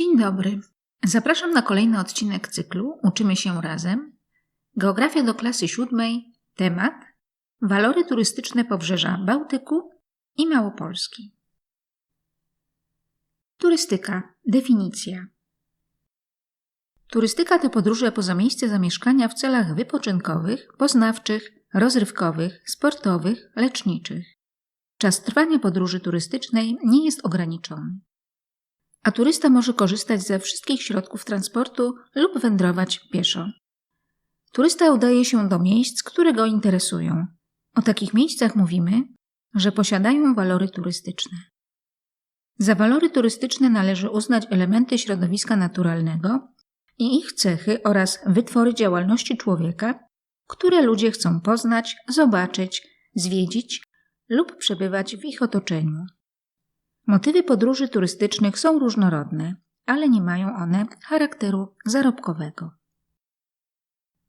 Dzień dobry. Zapraszam na kolejny odcinek cyklu Uczymy się razem. Geografia do klasy siódmej. Temat: Walory turystyczne pobrzeża Bałtyku i Małopolski. Turystyka. Definicja. Turystyka to podróże poza miejsce zamieszkania w celach wypoczynkowych, poznawczych, rozrywkowych, sportowych, leczniczych. Czas trwania podróży turystycznej nie jest ograniczony a turysta może korzystać ze wszystkich środków transportu lub wędrować pieszo. Turysta udaje się do miejsc, które go interesują. O takich miejscach mówimy, że posiadają walory turystyczne. Za walory turystyczne należy uznać elementy środowiska naturalnego i ich cechy oraz wytwory działalności człowieka, które ludzie chcą poznać, zobaczyć, zwiedzić lub przebywać w ich otoczeniu. Motywy podróży turystycznych są różnorodne, ale nie mają one charakteru zarobkowego.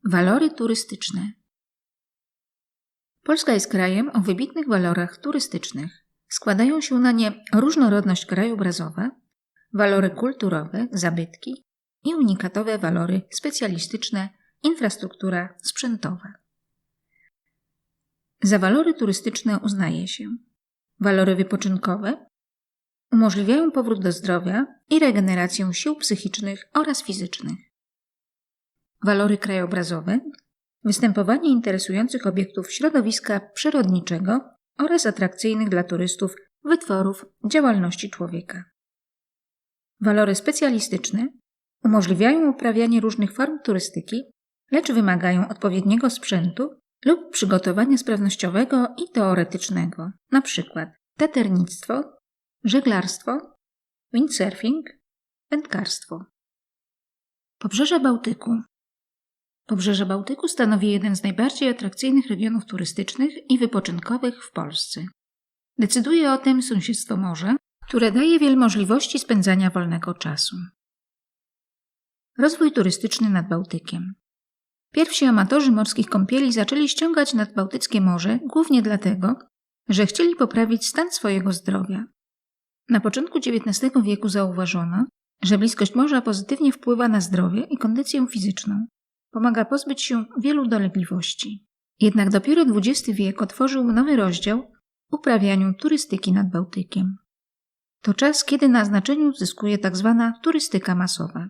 Walory turystyczne Polska jest krajem o wybitnych walorach turystycznych. Składają się na nie różnorodność krajobrazowa, walory kulturowe, zabytki i unikatowe walory specjalistyczne, infrastruktura sprzętowa. Za walory turystyczne uznaje się walory wypoczynkowe, umożliwiają powrót do zdrowia i regenerację sił psychicznych oraz fizycznych. Walory krajobrazowe występowanie interesujących obiektów środowiska przyrodniczego oraz atrakcyjnych dla turystów wytworów działalności człowieka. Walory specjalistyczne umożliwiają uprawianie różnych form turystyki, lecz wymagają odpowiedniego sprzętu lub przygotowania sprawnościowego i teoretycznego, np. teternictwo, żeglarstwo, windsurfing, wędkarstwo. Pobrzeże Bałtyku. Pobrzeże Bałtyku stanowi jeden z najbardziej atrakcyjnych regionów turystycznych i wypoczynkowych w Polsce. Decyduje o tym sąsiedztwo morza, które daje wiele możliwości spędzania wolnego czasu. Rozwój turystyczny nad Bałtykiem. Pierwsi amatorzy morskich kąpieli zaczęli ściągać nad Bałtyckie Morze głównie dlatego, że chcieli poprawić stan swojego zdrowia. Na początku XIX wieku zauważono, że bliskość morza pozytywnie wpływa na zdrowie i kondycję fizyczną. Pomaga pozbyć się wielu dolegliwości. Jednak dopiero XX wiek otworzył nowy rozdział uprawianiu turystyki nad Bałtykiem. To czas, kiedy na znaczeniu zyskuje tzw. Tak turystyka masowa.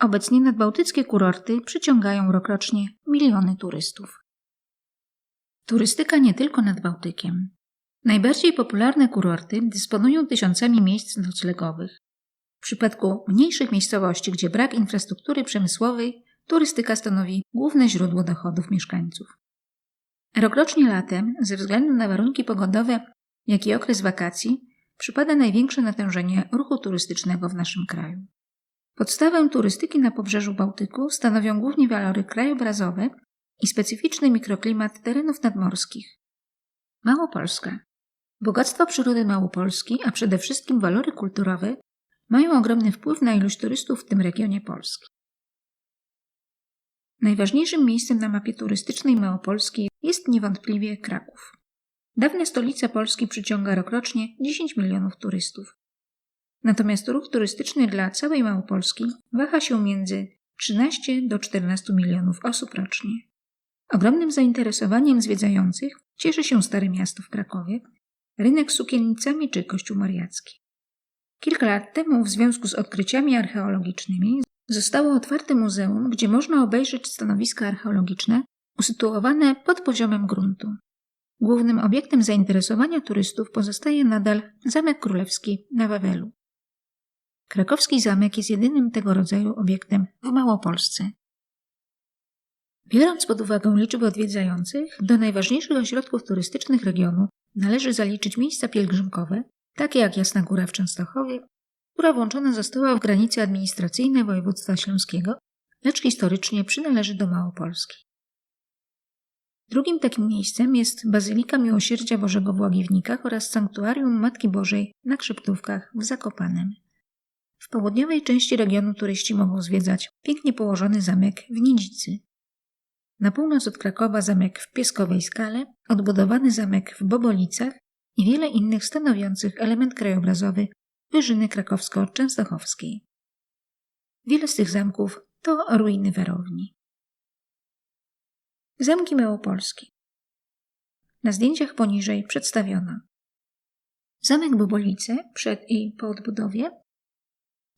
Obecnie nadbałtyckie kurorty przyciągają rokrocznie miliony turystów. Turystyka nie tylko nad Bałtykiem. Najbardziej popularne kurorty dysponują tysiącami miejsc noclegowych. W przypadku mniejszych miejscowości, gdzie brak infrastruktury przemysłowej, turystyka stanowi główne źródło dochodów mieszkańców. Rokrocznie latem, ze względu na warunki pogodowe, jak i okres wakacji, przypada największe natężenie ruchu turystycznego w naszym kraju. Podstawę turystyki na pobrzeżu Bałtyku stanowią głównie walory krajobrazowe i specyficzny mikroklimat terenów nadmorskich. Małopolska Bogactwo przyrody Małopolski, a przede wszystkim walory kulturowe, mają ogromny wpływ na ilość turystów w tym regionie Polski. Najważniejszym miejscem na mapie turystycznej Małopolski jest niewątpliwie Kraków. Dawna stolica Polski przyciąga rokrocznie 10 milionów turystów. Natomiast ruch turystyczny dla całej Małopolski waha się między 13 do 14 milionów osób rocznie. Ogromnym zainteresowaniem zwiedzających cieszy się Stare Miasto w Krakowie, rynek sukiennicami czy kościół mariacki. Kilka lat temu, w związku z odkryciami archeologicznymi, zostało otwarte muzeum, gdzie można obejrzeć stanowiska archeologiczne usytuowane pod poziomem gruntu. Głównym obiektem zainteresowania turystów pozostaje nadal Zamek Królewski na Wawelu. Krakowski zamek jest jedynym tego rodzaju obiektem w Małopolsce. Biorąc pod uwagę liczbę odwiedzających, do najważniejszych ośrodków turystycznych regionu należy zaliczyć miejsca pielgrzymkowe, takie jak Jasna Góra w Częstochowie, która włączona została w granice administracyjne województwa śląskiego, lecz historycznie przynależy do Małopolski. Drugim takim miejscem jest Bazylika Miłosierdzia Bożego w Łagiewnikach oraz Sanktuarium Matki Bożej na Krzyptówkach w Zakopanem. W południowej części regionu turyści mogą zwiedzać pięknie położony zamek w Nidzicy, na północ od Krakowa zamek w Pieskowej Skale, odbudowany zamek w Bobolicach i wiele innych stanowiących element krajobrazowy Wyżyny Krakowsko-Częstochowskiej. Wiele z tych zamków to ruiny warowni. Zamki małopolskie. Na zdjęciach poniżej przedstawiono Zamek Bobolice przed i po odbudowie,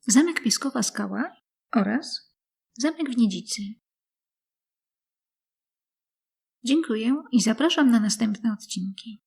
Zamek Pieskowa Skała oraz Zamek w Niedzicy. Dziękuję i zapraszam na następne odcinki.